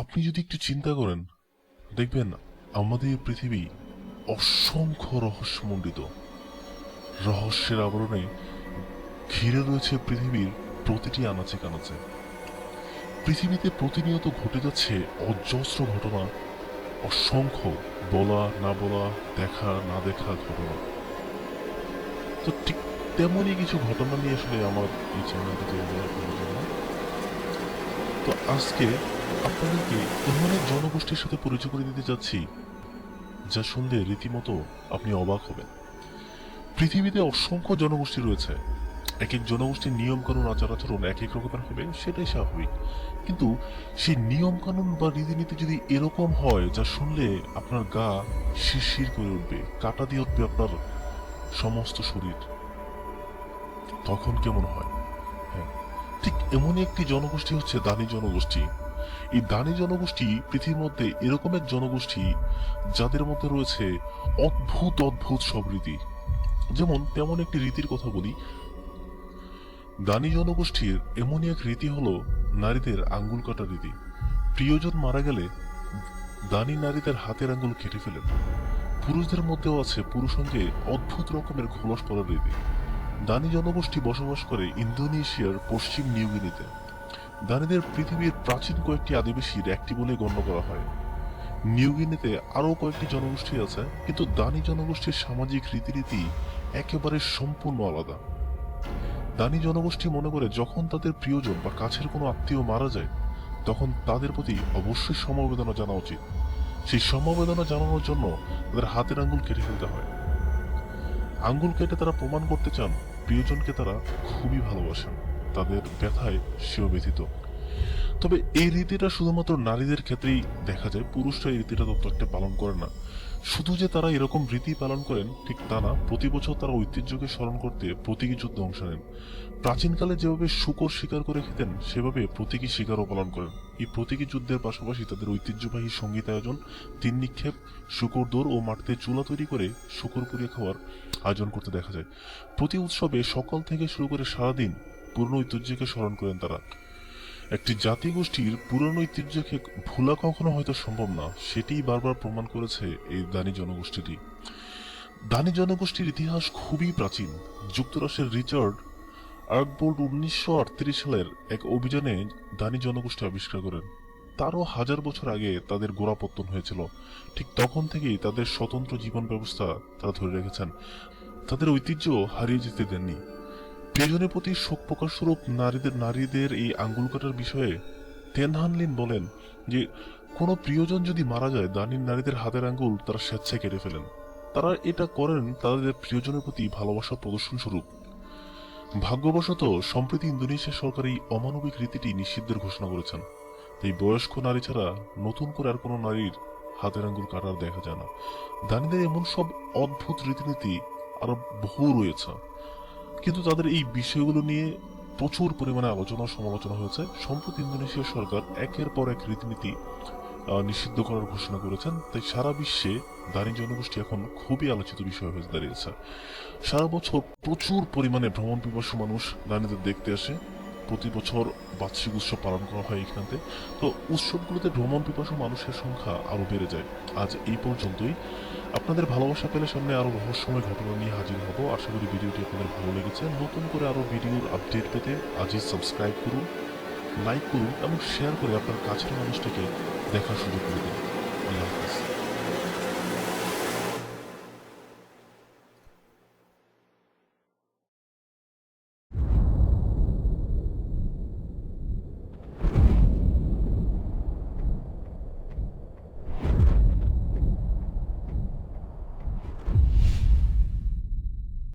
আপনি যদি একটু চিন্তা করেন, দেখবেন আমাদের পৃথিবী অসংখ্য রহস্যমণ্ডিত। রহস্যের আবরণে ঘিরে রয়েছে পৃথিবীর প্রতিটি আনাচে কানাচে। পৃথিবীতে প্রতিনিয়ত ঘটে যাচ্ছে অজস্র ঘটনা, অসংখ্য বলা, না বলা, দেখা, না দেখা ঘটনা। তো ঠিক তেমনই কিছু ঘটনা নিয়ে আসলে আমার এই চ্যানেলটি তৈরি করার প্রয়োজন তো আজকে আপনাদেরকে এমন এক জনগোষ্ঠীর সাথে পরিচয় করে দিতে যাচ্ছি যা শুনলে রীতিমতো আপনি অবাক হবেন। পৃথিবীতে অসংখ্য জনগোষ্ঠী রয়েছে। এক এক জনগোষ্ঠীর নিয়মকানুন আচার আচরণ এক এক রকমের হবে, সেটাই স্বাভাবিক। কিন্তু সেই নিয়মকানুন বা রীতিনীতি যদি এরকম হয়, যা শুনলে আপনার গা শিরশির করে উঠবে, কাটা দিয়ে উঠবে আপনার সমস্ত শরীর, তখন কেমন হয়? হ্যাঁ ঠিক এমনই একটি জনগোষ্ঠী হচ্ছে দানি জনগোষ্ঠী। এই দানি জনগোষ্ঠী পৃথিবীর মধ্যে এরকম এক জনগোষ্ঠী যাদের মধ্যে রয়েছে অদ্ভুত অদ্ভুত সব রীতি। যেমন তেমন একটি রীতির কথা বলি। দানি জনগোষ্ঠীর এমনই এক রীতি হলো নারীদের আঙ্গুল কাটা রীতি। প্রিয়জন মারা গেলে দানি নারীদের হাতের আঙ্গুল কেটে ফেলেন পুরুষদের মধ্যেও আছে পুরুষঙ্গে অদ্ভুত রকমের খোলস পড়ার রীতি। দানি জনগোষ্ঠী বসবাস করে ইন্দোনেশিয়ার পশ্চিম নিউগিনিতে দানিদের পৃথিবীর প্রাচীন কয়েকটি আদিবাসীর একটি বলে গণ্য করা হয়। নিউগিনিতে আরও কয়েকটি জনগোষ্ঠী আছে, কিন্তু দানি জনগোষ্ঠীর সামাজিক রীতিনীতি একেবারে সম্পূর্ণ আলাদা। দানি জনগোষ্ঠী মনে করে যখন তাদের প্রিয়জন বা কাছের কোনো আত্মীয় মারা যায়, তখন তাদের প্রতি অবশ্যই সমবেদনা জানা উচিত। সেই সমবেদনা জানানোর জন্য তাদের হাতের আঙ্গুল কেটে ফেলতে হয়। আঙ্গুল কেটে তারা প্রমাণ করতে চান, প্রিয়জনকে তারা খুবই ভালোবাসেন। তাদের ব্যথায় সেও ব্যথিত। তবে এই রীতিটা শুধুমাত্র নারীদের ক্ষেত্রেই দেখা যায়, পুরুষরা এই রীতিটা তত একটা পালন করে না। শুধু যে তারা এরকম রীতি পালন করেন, ঠিক তা না, প্রতি বছর তারা ঐতিহ্যকে স্মরণ করতে প্রতীকী যুদ্ধে অংশ নেন। প্রাচীনকালে যেভাবে শুকর শিকার করে খেতেন, সেভাবে প্রতীকী শিকারও পালন করেন। এই প্রতীকী যুদ্ধের পাশাপাশি তাদের ঐতিহ্যবাহী সংগীত আয়োজন, তিন নিক্ষেপ, শুকর দৌড় ও মাটিতে চুলা তৈরি করে শুকর পুড়িয়ে খাওয়ার আয়োজন করতে দেখা যায়। প্রতি উৎসবে সকাল থেকে শুরু করে সারাদিন পুরনো ঐতিহ্যকে স্মরণ করেন তারা। একটি জাতিগোষ্ঠীর পুরনো ঐতিহ্যকে ভুলা কখনো হয়তো সম্ভব না, সেটিই বারবার প্রমাণ করেছে এই দানি জনগোষ্ঠীটি। দানি জনগোষ্ঠীর ইতিহাস খুবই প্রাচীন। যুক্তরাষ্ট্রের রিচার্ড আর্কবোল্ড উনিশশো আটত্রিশ সালের এক অভিযানে দানি জনগোষ্ঠী আবিষ্কার করেন। তারও হাজার বছর আগে তাদের গোড়াপত্তন হয়েছিল। ঠিক তখন থেকেই তাদের স্বতন্ত্র জীবন ব্যবস্থা তারা ধরে রেখেছেন। তাদের ঐতিহ্য হারিয়ে যেতে দেননি। প্রিয়জনের প্রতি শোক প্রকাশ স্বরূপ নারীদের নারীদের এই আঙ্গুল কাটার বিষয়ে তেনহানলিন বলেন যে, কোনো প্রিয়জন যদি মারা যায়, দানির নারীদের হাতের আঙ্গুল তারা স্বেচ্ছায় কেটে ফেলেন। তারা এটা করেন তাদের প্রিয়জনের প্রতি ভালোবাসা প্রদর্শন স্বরূপ। ভাগ্যবশত, সম্প্রতি ইন্দোনেশিয়া সরকার এই অমানবিক রীতিটি নিষিদ্ধের ঘোষণা করেছেন। এই বয়স্ক নারী ছাড়া নতুন করে আর কোনো নারীর হাতের আঙ্গুল কাটার দেখা যায় না। দানিদের এমন সব অদ্ভুত রীতিনীতি আরও বহু রয়েছে। কিন্তু তাদের এই বিষয়গুলো নিয়ে প্রচুর পরিমাণে আলোচনা সমালোচনা হয়েছে। সম্প্রতি ইন্দোনেশিয়া সরকার একের পর এক রীতিনীতি নিষিদ্ধ করার ঘোষণা করেছেন। তাই সারা বিশ্বে দানি জনগোষ্ঠী এখন খুবই আলোচিত বিষয় হয়ে দাঁড়িয়েছে। সারা বছর প্রচুর পরিমাণে ভ্রমণ পিপাসু মানুষ দানিদের দেখতে আসে। প্রতি বছর বার্ষিক উৎসব পালন করা হয় এখানতে তো উৎসবগুলোতে ভ্রমণ পিপাসু মানুষের সংখ্যা আরও বেড়ে যায়। আজ এই পর্যন্তই। আপনাদের ভালোবাসা পেলে সামনে আরও রহস্যময় ঘটনা নিয়ে হাজির হব। আশা করি ভিডিওটি আপনাদের ভালো লেগেছে। নতুন করে আরও ভিডিওর আপডেট পেতে আজই সাবস্ক্রাইব করুন, লাইক করুন এবং শেয়ার করে আপনার কাছের মানুষটাকে দেখার সুযোগ করে দিন। আল্লাহ হাফিজ।